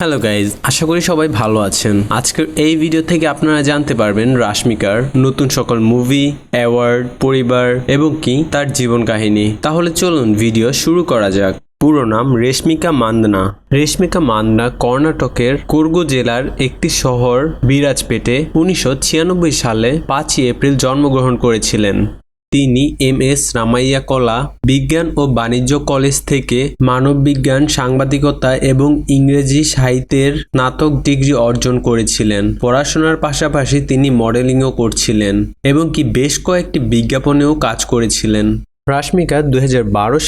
Hello guys আশা করি সবাই ভালো আছেন। আজকের এই ভিডিও থেকে আপনারা জানতে পারবেন রাশমিকার নতুন সকল মুভি অ্যাওয়ার্ড পরিবার এবং কি তার জীবন কাহিনী। তাহলে চলুন ভিডিও শুরু করা যাক। পুরো নাম রেশমিকা মান্দনা রেশমিকা মান্দনা কর্ণাটকের কুর্গু জেলার একটি শহর বিরাজপেটে উনিশশো ছিয়ানব্বই সালে পাঁচই এপ্রিল জন্মগ্রহণ করেছিলেন। তিনি এম এস রামাইয়া কলা বিজ্ঞান ও বাণিজ্য কলেজ থেকে মানববিজ্ঞান, সাংবাদিকতা এবং ইংরেজি সাহিত্যের স্নাতক ডিগ্রি অর্জন করেছিলেন। পড়াশোনার পাশাপাশি তিনি মডেলিংও করছিলেন এবং কি বেশ কয়েকটি বিজ্ঞাপনেও কাজ করেছিলেন। রাশমিকা দুই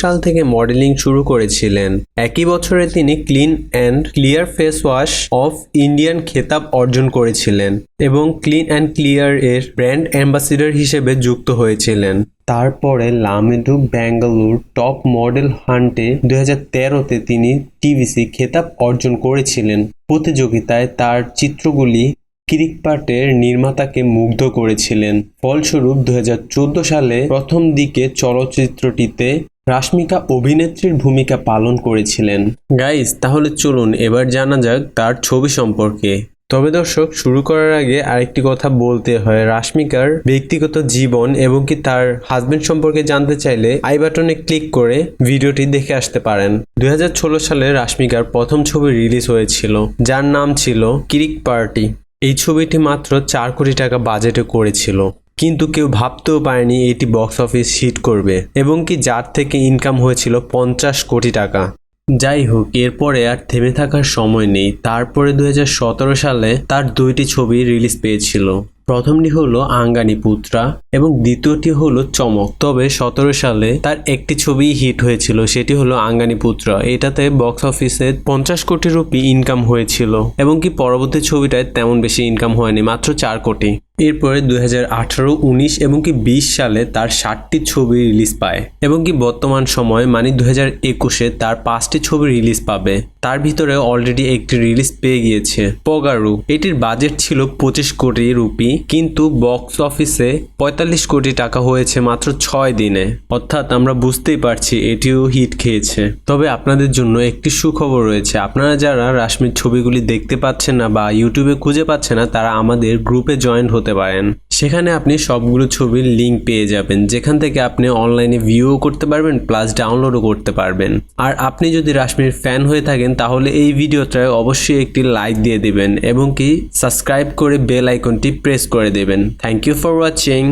সাল থেকে মডেলিং শুরু করেছিলেন। একই বছরে তিনি Clean and Clear face wash of Indian খেতাব অর্জন করেছিলেন এবং ক্লিন অ্যান্ড ক্লিয়ার এর ব্র্যান্ড অ্যাম্বাসিডর হিসেবে যুক্ত হয়েছিলেন। তারপরে লামেডু ব্যাঙ্গালোর টপ মডেল হান্টে দু তেরোতে তিনি টিভিসি খেতাব অর্জন করেছিলেন। প্রতিযোগিতায় তার চিত্রগুলি ক্রিকপাটের নির্মাতাকে মুগ্ধ করেছিলেন। ফলস্বরূপ দুই হাজার চোদ্দ সালে প্রথম দিকে চলচ্চিত্রটিতে রাশমিকা অভিনেত্রীর ভূমিকা পালন করেছিলেন। গাইজ, তাহলে চলুন এবার জানা যাক তার ছবি সম্পর্কে। তবে দর্শক, শুরু করার আগে আরেকটি কথা বলতে হয় রাশমিকার ব্যক্তিগত জীবন এবং কি তার হাজবেন্ড সম্পর্কে জানতে চাইলে আই বাটনে ক্লিক করে ভিডিওটি দেখে আসতে পারেন। দুই হাজার ষোলো সালে রাশমিকার প্রথম ছবি রিলিজ হয়েছিল, যার নাম ছিল কিরিক পার্টি। এই ছবিটি মাত্র চার কোটি টাকা বাজেটে করেছিল। কিন্তু কেউ ভাবতেও পারেনি এটি বক্স অফিস হিট করবে এবং কি যার থেকে ইনকাম হয়েছিল পঞ্চাশ কোটি টাকা। যাই হোক, এরপরে আর থেমে থাকার সময় নেই। তারপরে দুহাজার সতেরো সালে তার দুইটি ছবি রিলিজ পেয়েছিল। প্রথমটি হলো আঙ্গানি পুত্রা এবং দ্বিতীয়টি হলো চমক। তবে সতেরো সালে তার একটি ছবি হিট হয়েছিল, সেটি হলো আঙ্গানি পুত্রা। এটাতে বক্স অফিসে পঞ্চাশ কোটি রুপি ইনকাম হয়েছিল এবং কি পরবর্তী ছবিটায় তেমন বেশি ইনকাম হয়নি, মাত্র চার কোটি। এরপরে দুই হাজার আঠারো, উনিশ এবং কি বিশ সালে তার ষাটটি ছবি রিলিজ পায়। এবং কি বর্তমান সময় মানে দুই হাজার একুশে তার পাঁচটি ছবি রিলিজ পাবে। তার ভিতরে অলরেডি একটি রিলিজ পেয়ে গিয়েছে পগারু এটির বাজেট ছিল পঁচিশ কোটি রুপি, কিন্তু বক্স অফিসে পঁয়তাল্লিশ কোটি টাকা হয়েছে মাত্র ছয় দিনে। অর্থাৎ আমরা বুঝতেই পারছি এটিও হিট খেয়েছে। তবে আপনাদের জন্য একটি সুখবর রয়েছে। আপনারা যারা রাশ্মির ছবিগুলি দেখতে পাচ্ছেন না বা ইউটিউবে খুঁজে পাচ্ছেন না, তারা আমাদের গ্রুপে জয়েন হতে পারেন। সেখানে আপনি সবগুলো ছবির লিঙ্ক পেয়ে যাবেন, যেখান থেকে আপনি অনলাইনে ভিউও করতে পারবেন প্লাস ডাউনলোডও করতে পারবেন। আর আপনি যদি রাশ্মির ফ্যান হয়ে থাকেন, তাহলে এই ভিডিওটায় অবশ্যই একটি লাইক দিয়ে দেবেন এবং কি সাবস্ক্রাইব করে বেল আইকনটি প্রেস করে দেবেন। Thank you for watching